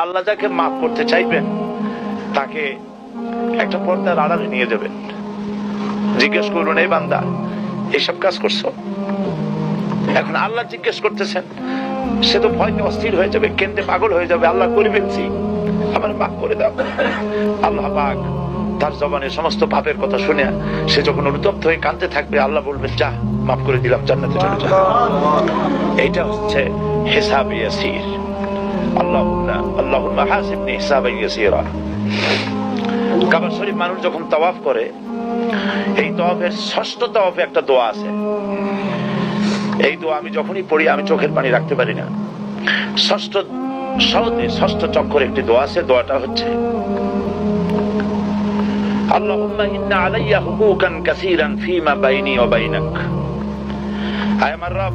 আল্লাহ যাকে মাফ করতে চাইবেন তাকে একটা পর্দার আড়ালে নিয়ে যাবেন। জিজ্ঞেস করুন এই বান্দা এসব কাজ করছ? এখন আল্লাহ জিজ্ঞেস করতেছেন সে তো ভয়তে অস্থির হয়ে যাবে কেন্দ্রে পাগল হয়ে যাবে আল্লাহ করে ফেলছি। আমার মাফ করে দাও। আল্লাহ পাক তার জবানে সমস্ত পাপের কথা শুনে সে যখন অনুতপ্ত হয়ে কাঁদতে থাকবে আল্লাহ বলবেন যা মাফ করে দিলাম জান্নাতে চলে যা। এইটা হচ্ছে হিসাব ইয়াসির মানুষ যখন করে, এই ষষ্ঠ একটা দোয়া আছে। এই দোয়া আমি যখনই পড়ি, আমি চোখের পানি রাখতে পারি না। ষষ্ঠ সহজে ষষ্ঠ চক্কর একটি দোয়া আছে, দোয়াটা হচ্ছে ইন্না আলাইয়া বাইনি আমার রব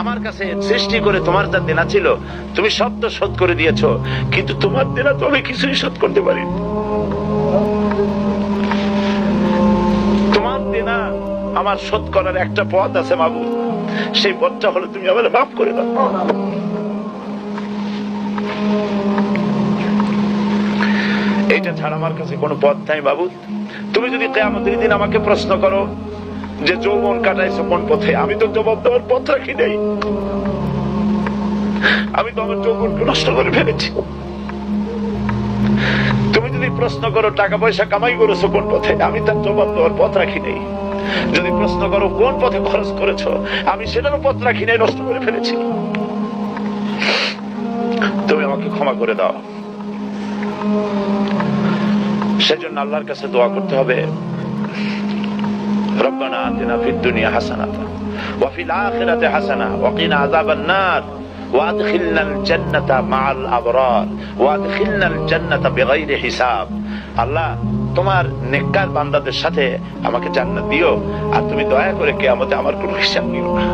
আমার কাছে সৃষ্টি করে তোমার যা দেনা ছিল, তুমি সব তো শোধ করে দিয়েছ। কিন্তু তোমার দেনা তো আমি কিছুই শোধ করতে পারি তোমার দেনা আমার শোধ করার একটা পথ আছে, বাবু। সেই পথটা হলো তুমি আমার মাফ করে দাও। এইটা ছাড়া আমার কাছে কোনো পথ নাই, বাবু। তুমি যদি কেয়ামতের দিন আমাকে প্রশ্ন করো যে যৌবন কাটাইছো কোন পথে, আমি তো জবাব দেওয়ার পথ রাখি নাই। আমি তো আমার যৌবনকে নষ্ট করে ফেলেছি। তুমি যদি প্রশ্ন করো টাকা পয়সা কামাই করেছ কোন পথে, আমি তার জবাব দেওয়ার পথ রাখি নাই। যদি প্রশ্ন করো, কোন পথে খরচ করেছ, আমি সেটারও পথ রাখি নাই, নষ্ট করে ফেলেছি। তুমি আমাকে ক্ষমা করে দাও। সেজন্য আল্লাহর কাছে দোয়া করতে হবে। ربنا آتنا في الدنيا حسنة وفي الآخرة حسنة وقنا عذاب النار وادخلنا الجنة مع الأبرار وادخلنا الجنة بغير حساب আল্লাহ তোমার নেককার বান্দাদের সাথে আমাকে জান্নাত দিও আর তুমি দয়া করে কেয়ামতে আমার কোনো হিসাব নিও না